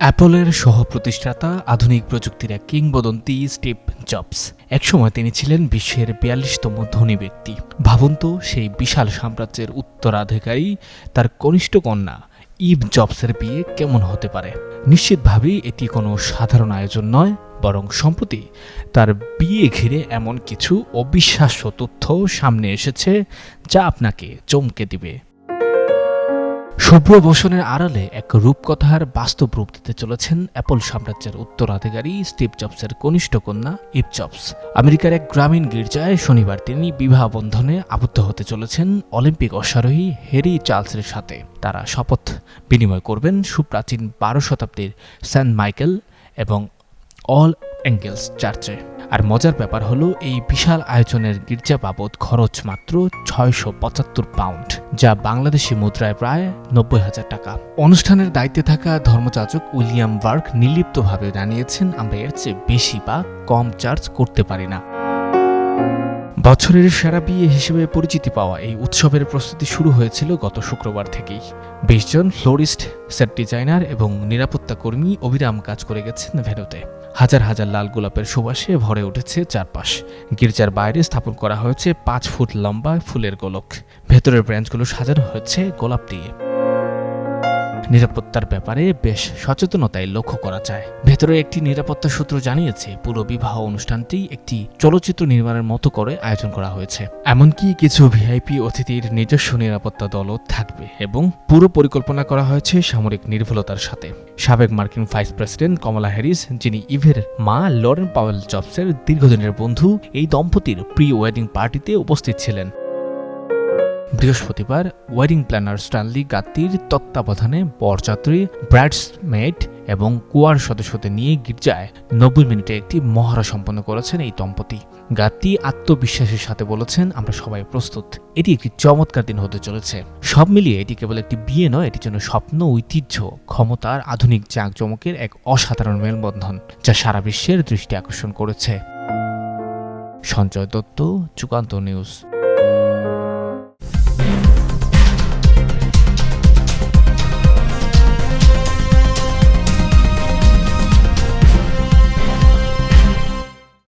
অ্যাপলের সহ প্রতিষ্ঠাতা আধুনিক প্রযুক্তির এক কিংবদন্তি স্টিভ জবস। একসময় তিনি ছিলেন বিশ্বের বিয়াল্লিশতম ধনী ব্যক্তি। ভাবুন তো, সেই বিশাল সাম্রাজ্যের উত্তরাধিকারী, তার কনিষ্ঠ কন্যা ইভ জবসের বিয়ে কেমন হতে পারে? নিশ্চিতভাবেই এটি কোনো সাধারণ আয়োজন নয়, বরং সম্প্রতি তার বিয়ে ঘিরে এমন কিছু অবিশ্বাস্য তথ্য সামনে এসেছে, যা আপনাকে চমকে দিবে। শুভ্র বসনের আড়ালে এক রূপকথার বাস্তব রূপ দিতে চলেছেন অ্যাপল সাম্রাজ্যের উত্তরাধিকারী স্টিভ জবসের কনিষ্ঠ কন্যা ইভ জবস। আমেরিকার এক গ্রামীণ গির্জায় শনিবার তিনি বিবাহ বন্ধনে আবদ্ধ হতে চলেছেন অলিম্পিক অশ্বারোহী হেরি চার্লসের সাথে। তারা শপথ বিনিময় করবেন সুপ্রাচীন বারো শতাব্দীর সেন্ট মাইকেল এবং অল অ্যাঙ্গেলস চার্চে আর মজার ব্যাপার হলো, এই বিশাল আয়োজনের গির্জা বাবদ খরচ মাত্র ছয়শো পঁচাত্তর পাউন্ড যা বাংলাদেশি মুদ্রায় প্রায় নব্বই হাজার টাকা। অনুষ্ঠানের দায়িত্বে থাকা ধর্মযাজক উইলিয়াম বার্গ নির্লিপ্তভাবে জানিয়েছেন, আমরা এর চেয়ে বেশি বা কম চার্জ করতে পারি না। বছরের সেরা বিয়ে হিসেবে পরিচিতি পাওয়া এই উৎসবের প্রস্তুতি শুরু হয়েছিল গত শুক্রবার থেকেই। বিশ জন ফ্লোরিস্ট, সেট ডিজাইনার এবং নিরাপত্তা কর্মী অবিরাম কাজ করে গেছেন ভেনুতে। হাজার হাজার লাল গোলাপের সুবাসে ভরে উঠেছে চারপাশ। গির্জার বাইরে স্থাপন করা হয়েছে পাঁচ ফুট লম্বা ফুলের গোলক। ভেতরের ব্রাঞ্চগুলো সাজানো হয়েছে গোলাপ দিয়ে। নিরাপত্তার ব্যাপারে বেশ সচেতনতায় লক্ষ্য করা যায়। ভেতরে একটি নিরাপত্তা সূত্র জানিয়েছে, পুরো বিবাহ অনুষ্ঠানটি একটি চলচ্চিত্র নির্মাণের মতো করে আয়োজন করা হয়েছে। এমনকি কিছু ভিআইপি অতিথির নিজস্ব নিরাপত্তা দলও থাকবে এবং পুরো পরিকল্পনা করা হয়েছে সামরিক নির্ভুলতার সাথে। সাবেক মার্কিন ভাইস প্রেসিডেন্ট কমলা হ্যারিস, যিনি ইভের মা লরেন পাওয়েল জবসের দীর্ঘদিনের বন্ধু, এই দম্পতির প্রি ওয়েডিং পার্টিতে উপস্থিত ছিলেন। বৃহস্পতিবার ওয়েডিং প্ল্যানার স্ট্যানলি গাত্তির তত্ত্বাবধানে বরযাত্রী ব্রাইডসমেড এবং কুয়ার সদস্যদের নিয়ে গির্জায় নব্বই মিনিটে একটি মহড়া সম্পন্ন করেছেন এই দম্পতি। গাত্তি আত্মবিশ্বাসের সাথে বলেছেন, আমরা সবাই প্রস্তুত। এটি একটি চমৎকার দিন হতে চলেছে। সব মিলিয়ে এটি কেবল একটি বিয়ে নয়, এটির জন্য স্বপ্ন, ঐতিহ্য, ক্ষমতার আধুনিক জাঁকজমকের এক অসাধারণ মেলবন্ধন, যা সারা বিশ্বের দৃষ্টি আকর্ষণ করেছে। সঞ্জয় দত্ত, যুগান্ত নিউজ।